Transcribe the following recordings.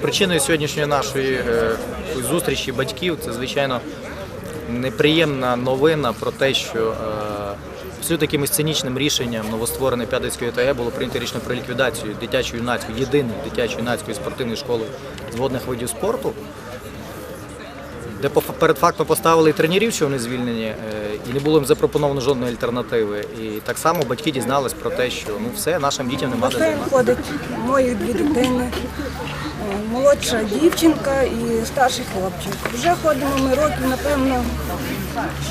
Причиною сьогоднішньої нашої е, зустрічі батьків це звичайно неприємна новина про те, що е, абсолютно якимось цинічним рішенням новоствореної П'ятицької ОТГ було прийнято рішення про ліквідацію дитячої юнацької єдиної дитячої юнацької спортивної школи з водних видів спорту. Де перед фактом поставили і тренерів, що вони звільнені, е, і не було їм запропоновано жодної альтернативи. І так само батьки дізнались про те, що ну все, нашим дітям немає де басейн займатися. ходить мої дві дитини, молодша дівчинка і старший хлопчик. Вже ходимо ми років, напевно,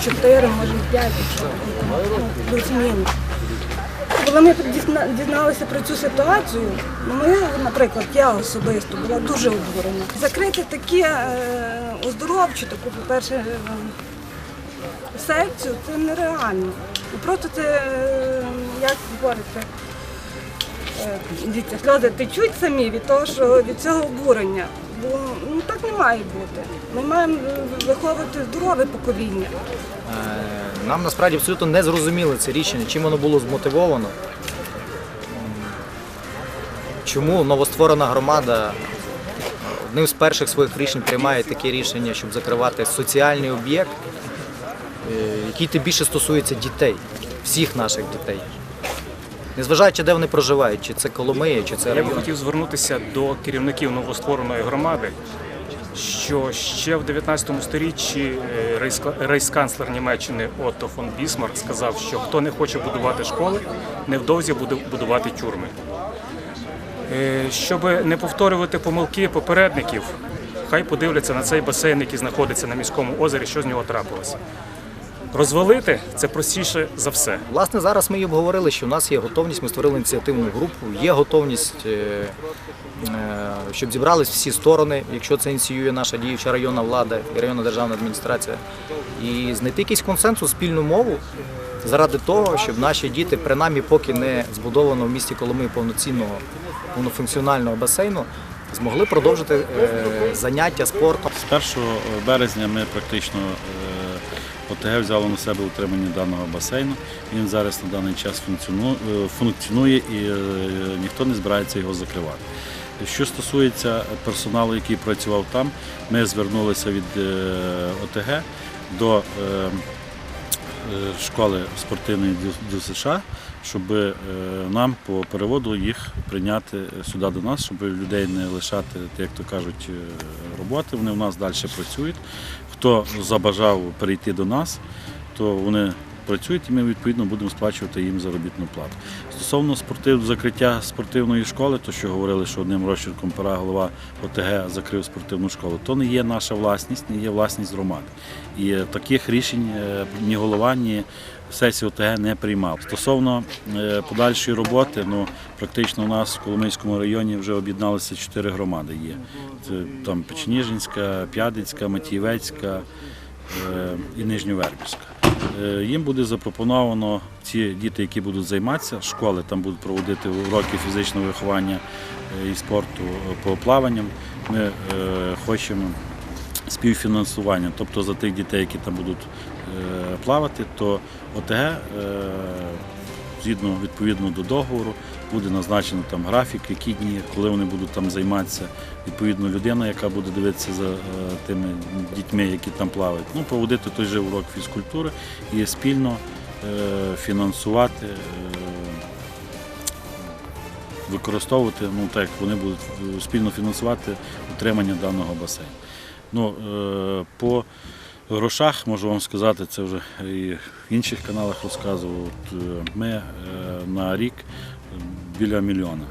чотири, може п'ять, ну, плюс-мінус. Коли ми дізна- дізналися про цю ситуацію, ми, наприклад, я особисто була дуже обурена. Закрити таке е, оздоровчу, таку, по-перше, е, секцію це нереально. Просто це, е, як говориться, Е, Дивіться, сльози течуть самі від того, що від цього обурення. Бо ну так не має бути. Ми маємо е, виховувати здорове покоління. Е, Нам насправді абсолютно не зрозуміло це рішення, чим воно було змотивовано. Чому новостворена громада одним з перших своїх рішень приймає таке рішення, щоб закривати соціальний об'єкт, який тим більше стосується дітей, всіх наших дітей. Незважаючи, де вони проживають, чи це Коломия, чи це Я би район. хотів звернутися до керівників новоствореної громади, що ще в 19 сторіччі е, рейс- рейхсканцлер Німеччини Отто фон Бісмарк сказав, що хто не хоче будувати школи, невдовзі буде будувати тюрми. Е, Щоб не повторювати помилки попередників, хай подивляться на цей басейн, який знаходиться на міському озері, що з нього трапилося. Розвалити це простіше за все. Власне, зараз ми і обговорили, що в нас є готовність, ми створили ініціативну групу, є готовність, е, е, щоб зібрались всі сторони, якщо це ініціює наша діюча районна влада і районна державна адміністрація, і знайти якийсь консенсус, спільну мову заради того, щоб наші діти, принаймні поки не збудовано в місті Коломиї повноцінного повнофункціонального басейну, змогли продовжити е, заняття спортом. З 1 березня ми практично ОТГ взяло на себе утримання даного басейну. Він зараз на даний час е, функціонує і е, ніхто не збирається його закривати. Що стосується персоналу, який працював там, ми звернулися від е, ОТГ до школи спортивної до США, щоб е, нам по переводу їх прийняти сюди до нас, щоб людей не лишати, як то кажуть, е, роботи. Вони в нас далі працюють. Хто забажав перейти до нас, то вони працюють і ми відповідно будемо сплачувати їм заробітну плату. Стосовно спортив, закриття спортивної школи, то що говорили, що одним розчерком пера голова ОТГ закрив спортивну школу, то не є наша власність, не є власність громади. І е, таких рішень е, ні голова, ні сесія ОТГ не приймав. Стосовно е, подальшої роботи, ну практично у нас в Коломийському районі вже об'єдналися чотири громади. Є це там Печніжинська, П'ядицька, Матіївецька е, і Нижньовербівська. Е, Їм буде запропоновано ці діти, які будуть займатися, школи там будуть проводити уроки фізичного виховання е, і спорту е, по плаванням. Ми хочемо співфінансування, тобто за тих дітей, які там будуть плавати, то ОТГ згідно відповідно до договору буде назначено там графік, які дні, коли вони будуть там займатися. Відповідно, людина, яка буде дивитися за е, тими дітьми, які там плавають, ну проводити той же урок фізкультури і спільно е, фінансувати. е, Використовувати, ну так як вони будуть спільно фінансувати утримання даного басейну. Ну, е, по грошах можу вам сказати, це вже і в інших каналах розказував. Е, ми е, на рік біля мільйона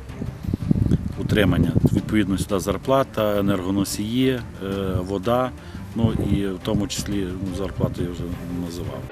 утримання. Відповідно, сюди зарплата, енергоносії, е, вода, ну і в тому числі ну, зарплату я вже називав.